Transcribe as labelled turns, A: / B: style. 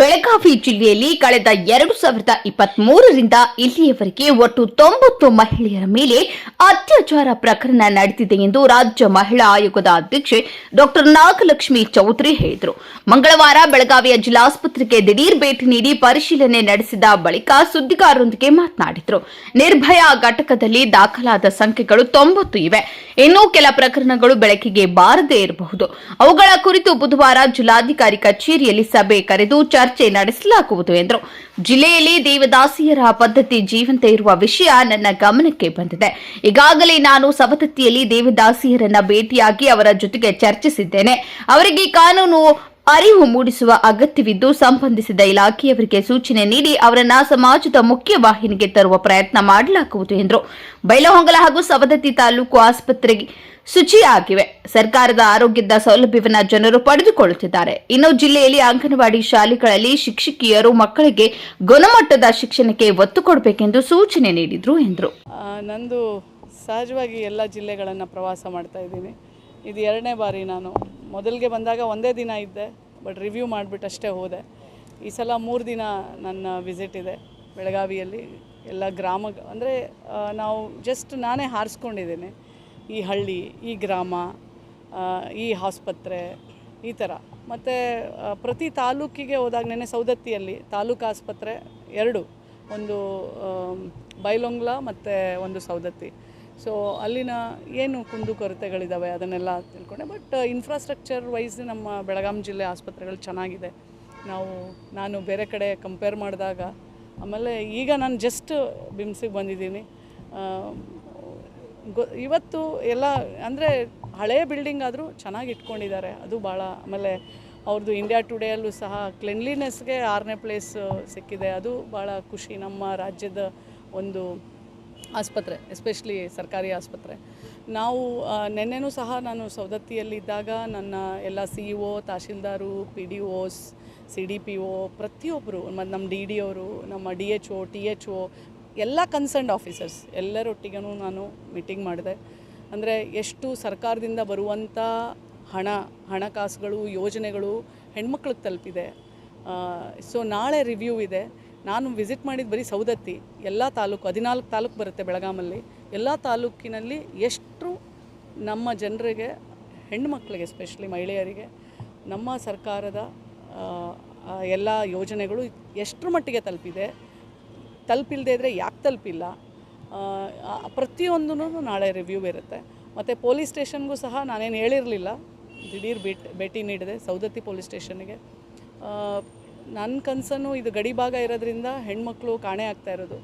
A: ಬೆಳಗಾವಿ ಜಿಲ್ಲೆಯಲ್ಲಿ ಕಳೆದ ಎರಡು ಸಾವಿರದ ಇಪ್ಪತ್ತ್ ಮೂರರಿಂದ ಇಲ್ಲಿಯವರೆಗೆ ಒಟ್ಟು ತೊಂಬತ್ತು ಮಹಿಳೆಯರ ಮೇಲೆ ಅತ್ಯಾಚಾರ ಪ್ರಕರಣ ನಡೆದಿದೆ ಎಂದು ರಾಜ್ಯ ಮಹಿಳಾ ಆಯೋಗದ ಅಧ್ಯಕ್ಷೆ ಡಾಕ್ಟರ್ ನಾಗಲಕ್ಷ್ಮಿ ಚೌಧರಿ ಹೇಳಿದರು. ಮಂಗಳವಾರ ಬೆಳಗಾವಿಯ ಜಿಲ್ಲಾಸ್ಪತ್ರೆಗೆ ದಿಢೀರ್ ಭೇಟಿ ನೀಡಿ ಪರಿಶೀಲನೆ ನಡೆಸಿದ ಬಳಿಕ ಸುದ್ದಿಗಾರರೊಂದಿಗೆ ಮಾತನಾಡಿದರು. ನಿರ್ಭಯಾ ಘಟಕದಲ್ಲಿ ದಾಖಲಾದ ಸಂಖ್ಯೆಗಳು ತೊಂಬತ್ತು ಇವೆ. ಇನ್ನೂ ಕೆಲ ಪ್ರಕರಣಗಳು ಬೆಳಕಿಗೆ ಬಾರದೇ ಇರಬಹುದು. ಅವುಗಳ ಕುರಿತು ಬುಧವಾರ ಜಿಲ್ಲಾಧಿಕಾರಿ ಕಚೇರಿಯಲ್ಲಿ ಸಭೆ ಕರೆದು ಚರ್ಚೆ ನಡೆಸಲಾಗುವುದು ಎಂದರು. ಜಿಲ್ಲೆಯಲ್ಲಿ ದೇವದಾಸಿಯರ ಪದ್ಧತಿ ಜೀವಂತ ಇರುವ ವಿಷಯ ನನ್ನ ಗಮನಕ್ಕೆ ಬಂದಿದೆ. ಈಗಾಗಲೇ ನಾನು ಸವದತ್ತಿಯಲ್ಲಿ ದೇವದಾಸಿಯರನ್ನ ಭೇಟಿಯಾಗಿ ಅವರ ಜೊತೆಗೆ ಚರ್ಚಿಸಿದ್ದೇನೆ. ಅವರಿಗೆ ಕಾನೂನು ಅರಿವು ಮೂಡಿಸುವ ಅಗತ್ಯವಿದ್ದು ಸಂಬಂಧಿಸಿದ ಇಲಾಖೆಯವರಿಗೆ ಸೂಚನೆ ನೀಡಿ ಅವರನ್ನ ಸಮಾಜದ ಮುಖ್ಯವಾಹಿನಿಗೆ ತರುವ ಪ್ರಯತ್ನ ಮಾಡಲಾಗುವುದು ಎಂದರು. ಬೈಲಹೊಂಗಲ ಹಾಗೂ ಸವದತ್ತಿ ತಾಲೂಕು ಆಸ್ಪತ್ರೆಗೆ ಶುಚಿಯಾಗಿವೆ ಸರ್ಕಾರದ ಆರೋಗ್ಯದ ಸೌಲಭ್ಯವನ್ನು ಜನರು ಪಡೆದುಕೊಳ್ಳುತ್ತಿದ್ದಾರೆ. ಇನ್ನು ಜಿಲ್ಲೆಯಲ್ಲಿ ಅಂಗನವಾಡಿ ಶಾಲೆಗಳಲ್ಲಿ ಶಿಕ್ಷಕಿಯರು ಮಕ್ಕಳಿಗೆ ಗುಣಮಟ್ಟದ ಶಿಕ್ಷಣಕ್ಕೆ ಒತ್ತು ಕೊಡಬೇಕೆಂದು ಸೂಚನೆ ನೀಡಿದರು ಎಂದರು.
B: ನಂದು ಸಹಜವಾಗಿ ಎಲ್ಲ ಜಿಲ್ಲೆಗಳನ್ನು ಪ್ರವಾಸ ಮಾಡ್ತಾ ಇದ್ದೀನಿ. ಇದು ಎರಡನೇ ಬಾರಿ ನಾನು. ಮೊದಲಿಗೆ ಬಂದಾಗ ಒಂದೇ ದಿನ ಇದ್ದೆ, ಬಟ್ ರಿವ್ಯೂ ಮಾಡಿಬಿಟ್ಟು ಅಷ್ಟೇ ಹೋದೆ. ಈ ಸಲ ಮೂರು ದಿನ ನನ್ನ ವಿಸಿಟ್ ಇದೆ ಬೆಳಗಾವಿಯಲ್ಲಿ. ಎಲ್ಲ ಗ್ರಾಮ, ಅಂದರೆ ನಾವು ಜಸ್ಟ್ ನಾನೇ ಹಾರಿಸ್ಕೊಂಡಿದ್ದೀನಿ. ಈ ಹಳ್ಳಿ, ಈ ಗ್ರಾಮ ಈ ಆಸ್ಪತ್ರೆ, ಈ ಥರ. ಮತ್ತು ಪ್ರತಿ ತಾಲೂಕಿಗೆ ಹೋದಾಗ ಸೌದತ್ತಿಯಲ್ಲಿ ತಾಲೂಕು ಆಸ್ಪತ್ರೆ ಎರಡು. ಒಂದು ಬೈಲೊಂಗ್ಲಾ ಬೈಲೊಂಗ್ಲ ಮತ್ತು ಒಂದು ಸೌದತ್ತಿ ಸೊ ಅಲ್ಲಿನ ಏನು ಕುಂದುಕೊರತೆಗಳಿದ್ದಾವೆ ಅದನ್ನೆಲ್ಲ ತಿಳ್ಕೊಂಡೆ. ಬಟ್ ಇನ್ಫ್ರಾಸ್ಟ್ರಕ್ಚರ್ ವೈಸ್ ನಮ್ಮ ಬೆಳಗಾಂ ಜಿಲ್ಲೆ ಆಸ್ಪತ್ರೆಗಳು ಚೆನ್ನಾಗಿದೆ. ನಾವು, ನಾನು ಬೇರೆ ಕಡೆ ಕಂಪೇರ್ ಮಾಡಿದಾಗ, ಆಮೇಲೆ ಈಗ ನಾನು ಜಸ್ಟ್ ಬಿಮ್ಸಿಗೆ ಬಂದಿದ್ದೀನಿ. ಗೊ ಇವತ್ತು ಎಲ್ಲ, ಅಂದರೆ ಹಳೆಯ ಬಿಲ್ಡಿಂಗ್ ಆದರೂ ಚೆನ್ನಾಗಿ ಇಟ್ಕೊಂಡಿದ್ದಾರೆ. ಅದು ಭಾಳ, ಆಮೇಲೆ ಅವ್ರದ್ದು ಇಂಡಿಯಾ ಟುಡೇಯಲ್ಲೂ ಸಹ ಕ್ಲೆನ್ಲಿನೆಸ್ಗೆ ಆರನೇ ಪ್ಲೇಸ್ ಸಿಕ್ಕಿದೆ. ಅದು ಭಾಳ ಖುಷಿ ನಮ್ಮ ರಾಜ್ಯದ ಒಂದು ಆಸ್ಪತ್ರೆ ಎಸ್ಪೆಷಲಿ ಸರ್ಕಾರಿ ಆಸ್ಪತ್ರೆ. ನಾವು ನೆನ್ನೆನೂ ಸಹ ನಾನು ಸವದತ್ತಿಯಲ್ಲಿದ್ದಾಗ ನನ್ನ ಎಲ್ಲ C E O tahsildar P D Os C D P O ಪ್ರತಿಯೊಬ್ಬರು ಮತ್ತು ನಮ್ಮ ಡಿ ಡಿ ಅವರು, ನಮ್ಮ D H O T H O ಎಲ್ಲ ಕನ್ಸರ್ನ್ ಆಫೀಸರ್ಸ್ ಎಲ್ಲರೊಟ್ಟಿಗೂ ನಾನು ಮೀಟಿಂಗ್ ಮಾಡಿದೆ. ಅಂದರೆ ಎಷ್ಟು ಸರ್ಕಾರದಿಂದ ಬರುವಂಥ ಹಣ ಹಣಕಾಸುಗಳು ಯೋಜನೆಗಳು ಹೆಣ್ಮಕ್ಳಿಗೆ ತಲುಪಿದೆ. ಸೊ ನಾಳೆ ರಿವ್ಯೂ ಇದೆ. ನಾನು ವಿಸಿಟ್ ಮಾಡಿದ ಬರೀ ಸೌದತ್ತಿ ಎಲ್ಲ ತಾಲೂಕು, ಹದಿನಾಲ್ಕು ತಾಲೂಕು ಬರುತ್ತೆ ಬೆಳಗಾಮಲ್ಲಿ. ಎಲ್ಲ ತಾಲೂಕಿನಲ್ಲಿ ಎಷ್ಟು ನಮ್ಮ ಜನರಿಗೆ, ಹೆಣ್ಮಕ್ಳಿಗೆ ಎಸ್ಪೆಷಲಿ ಮಹಿಳೆಯರಿಗೆ, ನಮ್ಮ ಸರ್ಕಾರದ ಎಲ್ಲ ಯೋಜನೆಗಳು ಎಷ್ಟರ ಮಟ್ಟಿಗೆ ತಲುಪಿದೆ. ತಲುಪಿಲ್ಲದೆ ಇದ್ದರೆ ಯಾಕೆ ತಲುಪಿಲ್ಲ? ಪ್ರತಿಯೊಂದೂ ನಾಳೆ ರಿವ್ಯೂ ಇರುತ್ತೆ. ಮತ್ತು ಪೊಲೀಸ್ ಸ್ಟೇಷನ್ಗೂ ಸಹ ನಾನೇನು ಹೇಳಿರಲಿಲ್ಲ. ದಿಢೀರ್ ಭೇಟಿ ಭೇಟಿ ನೀಡಿದೆ ಸೌದತ್ತಿ ಪೊಲೀಸ್ ಸ್ಟೇಷನ್ಗೆ ನನ್ನ ಕನಸನ್ನು ಇದು ಗಡಿ ಭಾಗ ಇರೋದ್ರಿಂದ ಹೆಣ್ಮಕ್ಳು ಕಾಣೆ ಆಗ್ತಾ ಇರೋದು.